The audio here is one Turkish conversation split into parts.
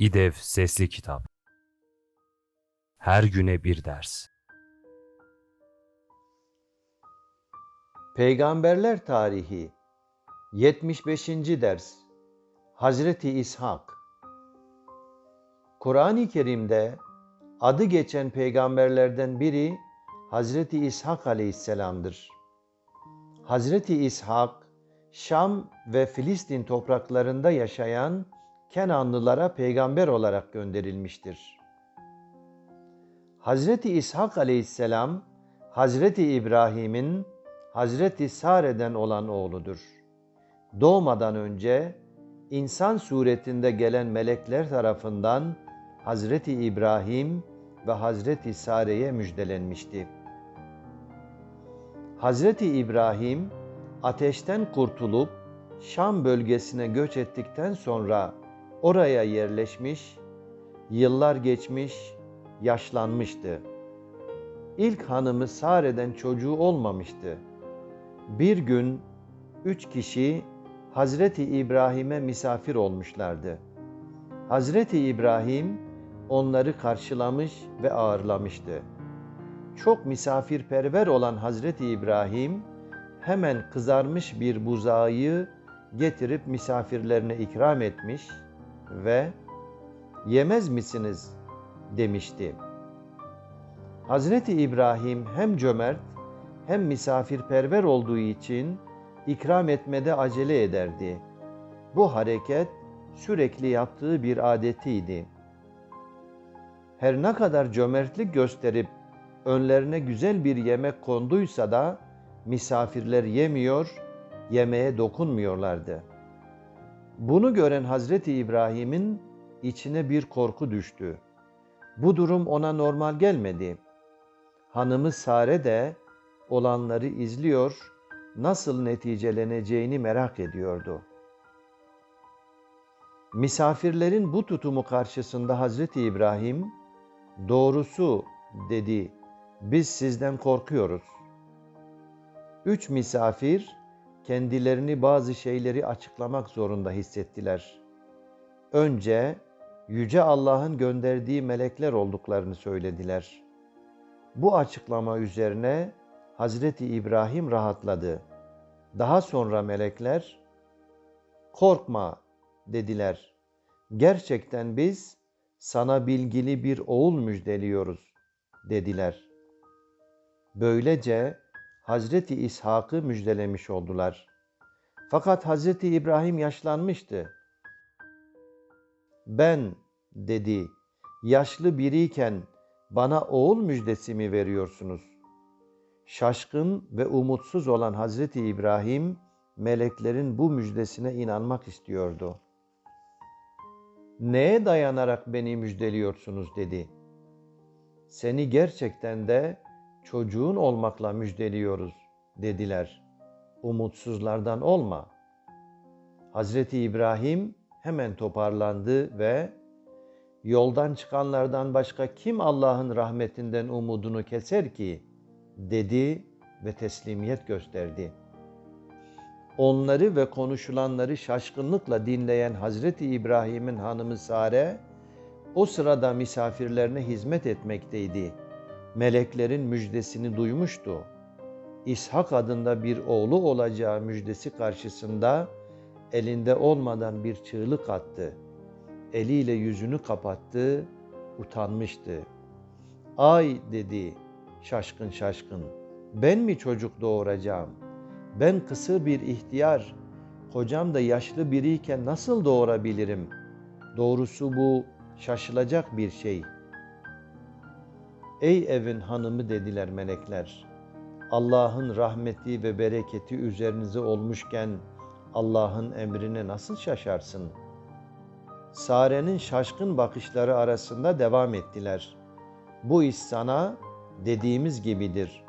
İDEV Sesli Kitap Her güne bir ders Peygamberler Tarihi 75. ders Hazreti İshak Kur'an-ı Kerim'de adı geçen peygamberlerden biri Hazreti İshak Aleyhisselam'dır. Hazreti İshak, Şam ve Filistin topraklarında yaşayan Kenanlılara peygamber olarak gönderilmiştir. Hazreti İshak Aleyhisselam, Hazreti İbrahim'in Hazreti Sare'den olan oğludur. Doğmadan önce insan suretinde gelen melekler tarafından Hazreti İbrahim ve Hazreti Sare'ye müjdelenmişti. Hazreti İbrahim ateşten kurtulup Şam bölgesine göç ettikten sonra oraya yerleşmiş, yıllar geçmiş, yaşlanmıştı. İlk hanımı Sare'den çocuğu olmamıştı. Bir gün üç kişi Hazreti İbrahim'e misafir olmuşlardı. Hazreti İbrahim onları karşılamış ve ağırlamıştı. Çok misafirperver olan Hazreti İbrahim hemen kızarmış bir buzağı getirip misafirlerine ikram etmiş ve yemez misiniz demişti. Hazreti İbrahim hem cömert hem misafirperver olduğu için ikram etmede acele ederdi. Bu hareket sürekli yaptığı bir adetiydi. Her ne kadar cömertlik gösterip önlerine güzel bir yemek konduysa da misafirler yemiyor, yemeğe dokunmuyorlardı. Bunu gören Hazreti İbrahim'in içine bir korku düştü. Bu durum ona normal gelmedi. Hanımı Sare de olanları izliyor, nasıl neticeleneceğini merak ediyordu. Misafirlerin bu tutumu karşısında Hazreti İbrahim, doğrusu dedi, biz sizden korkuyoruz. Üç misafir, kendilerini bazı şeyleri açıklamak zorunda hissettiler. Önce yüce Allah'ın gönderdiği melekler olduklarını söylediler. Bu açıklama üzerine Hazreti İbrahim rahatladı. Daha sonra melekler korkma dediler. Gerçekten biz sana bilgili bir oğul müjdeliyoruz dediler. Böylece Hazreti İshak'ı müjdelemiş oldular. Fakat Hazreti İbrahim yaşlanmıştı. Ben dedi, yaşlı biriyken bana oğul müjdesi mi veriyorsunuz? Şaşkın ve umutsuz olan Hazreti İbrahim, meleklerin bu müjdesine inanmak istiyordu. Neye dayanarak beni müjdeliyorsunuz dedi. Seni gerçekten de çocuğun olmakla müjdeliyoruz dediler. Umutsuzlardan olma. Hazreti İbrahim hemen toparlandı ve yoldan çıkanlardan başka kim Allah'ın rahmetinden umudunu keser ki dedi ve teslimiyet gösterdi. Onları ve konuşulanları şaşkınlıkla dinleyen Hazreti İbrahim'in hanımı Sare o sırada misafirlerine hizmet etmekteydi meleklerin müjdesini duymuştu. İshak adında bir oğlu olacağı müjdesi karşısında elinde olmadan bir çığlık attı. Eliyle yüzünü kapattı, utanmıştı. Ay dedi şaşkın şaşkın. Ben mi çocuk doğuracağım? Ben kısır bir ihtiyar, kocam da yaşlı biriyken nasıl doğurabilirim? Doğrusu bu şaşılacak bir şey.'' Ey evin hanımı dediler melekler. Allah'ın rahmeti ve bereketi üzerinize olmuşken Allah'ın emrine nasıl şaşarsın? Sare'nin şaşkın bakışları arasında devam ettiler. Bu iş sana dediğimiz gibidir.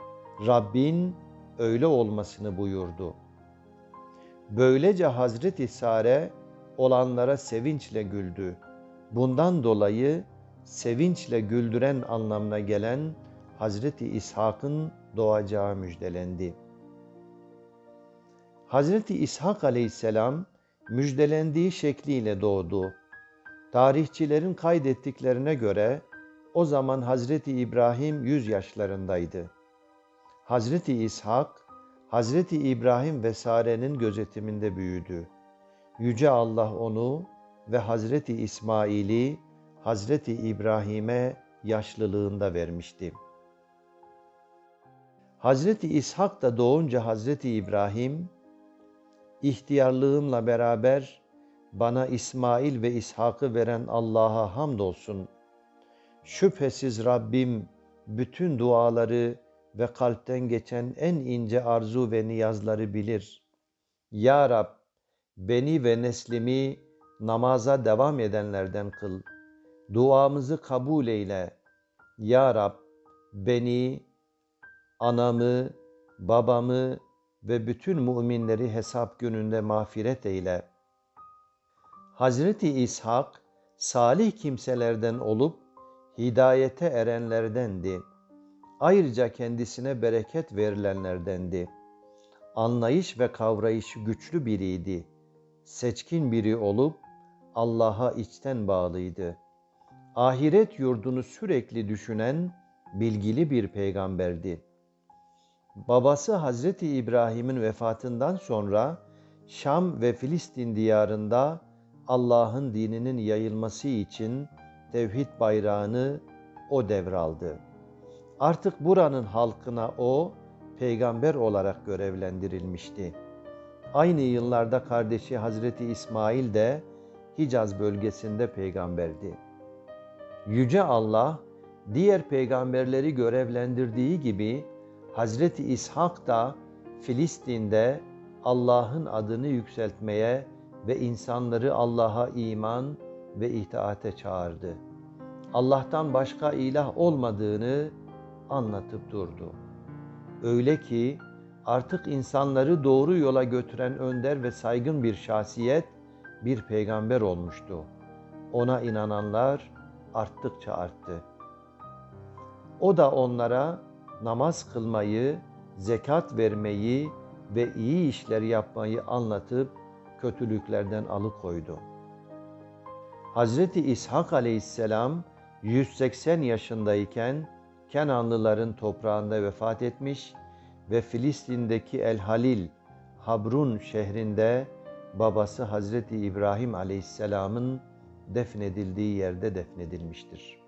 Rabbin öyle olmasını buyurdu. Böylece Hazreti Sare olanlara sevinçle güldü. Bundan dolayı sevinçle güldüren anlamına gelen Hazreti İshak'ın doğacağı müjdelendi. Hazreti İshak aleyhisselam müjdelendiği şekliyle doğdu. Tarihçilerin kaydettiklerine göre o zaman Hazreti İbrahim 100 yaşlarındaydı. Hazreti İshak, Hazreti İbrahim ve Sare'nin gözetiminde büyüdü. Yüce Allah onu ve Hazreti İsmail'i Hazreti İbrahim'e yaşlılığında vermişti. Hazreti İshak da doğunca Hazreti İbrahim, ihtiyarlığımla beraber bana İsmail ve İshak'ı veren Allah'a hamdolsun. Şüphesiz Rabbim bütün duaları ve kalpten geçen en ince arzu ve niyazları bilir. Ya Rab, beni ve neslimi namaza devam edenlerden kıl. Duamızı kabul eyle. Ya Rab, beni, anamı, babamı ve bütün müminleri hesap gününde mağfiret eyle. Hazreti İshak, salih kimselerden olup hidayete erenlerdendi. Ayrıca kendisine bereket verilenlerdendi. Anlayış ve kavrayışı güçlü biriydi. Seçkin biri olup Allah'a içten bağlıydı. Ahiret yurdunu sürekli düşünen bilgili bir peygamberdi. Babası Hazreti İbrahim'in vefatından sonra Şam ve Filistin diyarında Allah'ın dininin yayılması için tevhid bayrağını o devraldı. Artık buranın halkına o peygamber olarak görevlendirilmişti. Aynı yıllarda kardeşi Hazreti İsmail de Hicaz bölgesinde peygamberdi. Yüce Allah diğer peygamberleri görevlendirdiği gibi Hazreti İshak da Filistin'de Allah'ın adını yükseltmeye ve insanları Allah'a iman ve itaate çağırdı. Allah'tan başka ilah olmadığını anlatıp durdu. Öyle ki artık insanları doğru yola götüren önder ve saygın bir şahsiyet bir peygamber olmuştu. Ona inananlar arttıkça arttı. O da onlara namaz kılmayı, zekat vermeyi ve iyi işler yapmayı anlatıp kötülüklerden alıkoydu. Hazreti İshak aleyhisselam 180 yaşındayken Kenanlıların toprağında vefat etmiş ve Filistin'deki El Halil, Habrun şehrinde babası Hazreti İbrahim aleyhisselamın defnedildiği yerde defnedilmiştir.